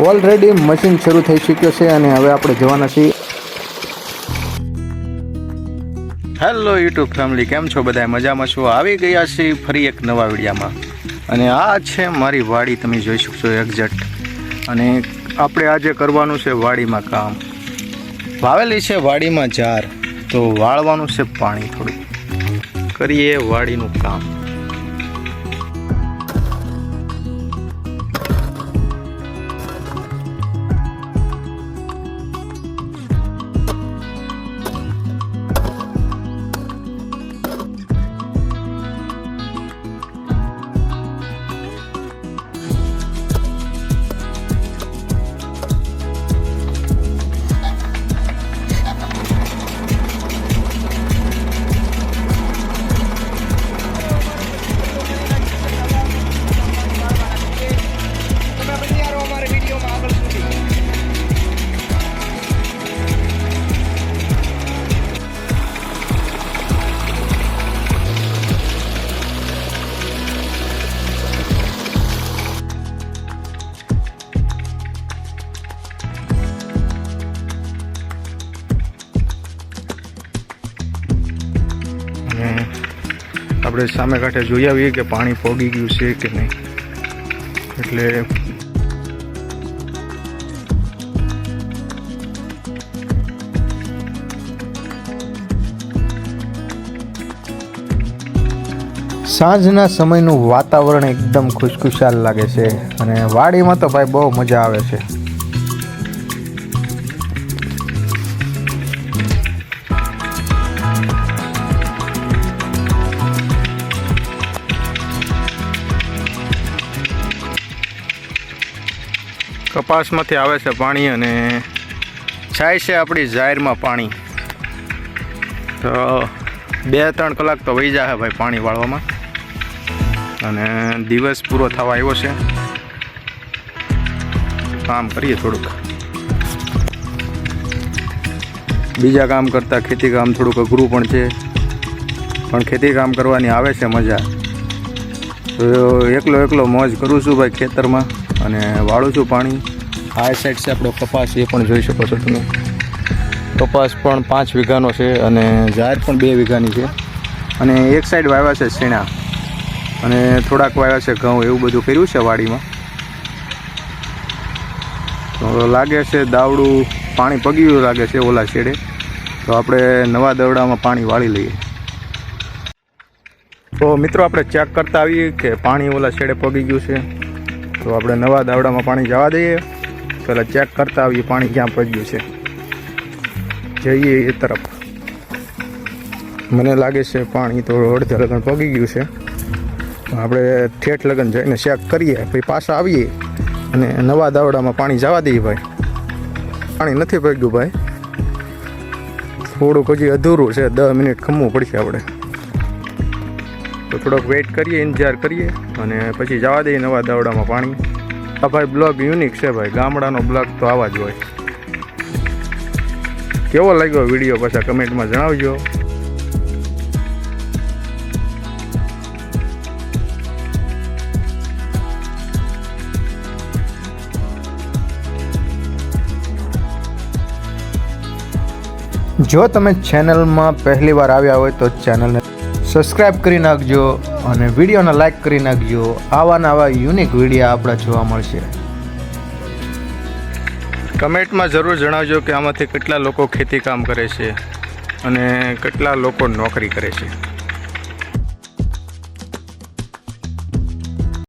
Already machine શરૂ થઈ ચૂક્યું છે અને હવે આપણે જવાના છીએ. હેલો યુટ્યુબ ફેમિલી કેમ છો બધા મજામાં છો? આવી ગયા છીએ ફરી એક નવા વિડીયામાં. અને આ છે મારી વાડી, તમે જોઈ શકશો એક્ઝેક્ટ અને આપણે આજે કરવાનું છે વાડીમાં કામ. વાવેલી છે વાડીમાં જાર તો વાળવાનું છે પાણી થોડું. કરીએ વાડીનું કામ. આપણે સામે કાંઠે જોઈ આવીએ કે પાણી પોગી ગયું છે કે નહીં. એટલે સાંજના સમયનું વાતાવરણ એકદમ ખુશખુશાલ લાગે છે અને વાડીમાં તો ભાઈ બહુ મજા આવે છે. કપાસમાંથી આવે છે પાણી અને જાય છે આપણી જાહેરમાં પાણી. તો બે ત્રણ કલાક તો વહી જાય ભાઈ પાણી વાળવામાં. અને દિવસ પૂરો થવા આવ્યો છે. કામ કરીએ થોડુંક. બીજા કામ કરતાં ખેતી કામ થોડુંક અઘરું પણ છે. પણ ખેતી કામ કરવાની આવે છે મજા. એકલો એકલો મોજ કરું છું ભાઈ ખેતરમાં અને વાળું છું પાણી. આ સાઈડ છે આપણો કપાસ, એ પણ જોઈ શકો છો તમે. કપાસ પણ પાંચ વીઘાનો છે અને જાહેર પણ બે વીઘાની છે. અને એક સાઈડ વાવ્યા છે શેણા અને થોડાક વાવ્યા છે ઘઉં, એવું બધું કર્યું છે વાડીમાં. તો લાગે છે દાવડું પાણી પગ્યું લાગે છે ઓલા શેડે તો આપણે નવા દવડામાં પાણી વાળી લઈએ. તો મિત્રો આપણે ચેક કરતા આવીએ કે પાણી ઓલા છેડે પગી ગયું છે. તો આપણે નવા દાવડામાં પાણી જવા દઈએ. પહેલાં ચેક કરતા આવીએ પાણી ક્યાં પગ્યું છે. જઈએ એ તરફ. મને લાગે છે પાણી તો અડધે લગન પગી ગયું છે. આપણે ઠેઠ લગન જઈને ચેક કરીએ. પછી પાછા આવીએ અને નવા દાવડામાં પાણી જવા દઈએ ભાઈ. પાણી નથી પગ્યું ભાઈ. થોડુંક હજી અધૂરું છે. દસ મિનિટ ખમવું પડશે આપણે. તો થોડોક વેઇટ કરીએ, ઇંતજાર કરીએ અને પછી જવા દઈએ નવા દાવડામાં પાણી. આ ભાઈ બ્લોગ યુનિક છે ભાઈ, ગામડાનો બ્લોગ તો આવા જ હોય. કેવો લાગ્યો વીડિયો પાછા કમેન્ટમાં જણાવજો. જો તમે ચેનલમાં પહેલી વાર આવ્યા હોય તો ચેનલને સબસ્ક્રાઇબ કરી નાખજો અને વિડીયોને લાઈક કરી નાખજો. આવા નવા યુનિક વીડિયો આપણા જોવા મળશે. કમેન્ટમાં જરૂર જણાવજો કે આમાંથી કેટલા લોકો ખેતી કામ કરે છે અને કેટલા લોકો નોકરી કરે છે.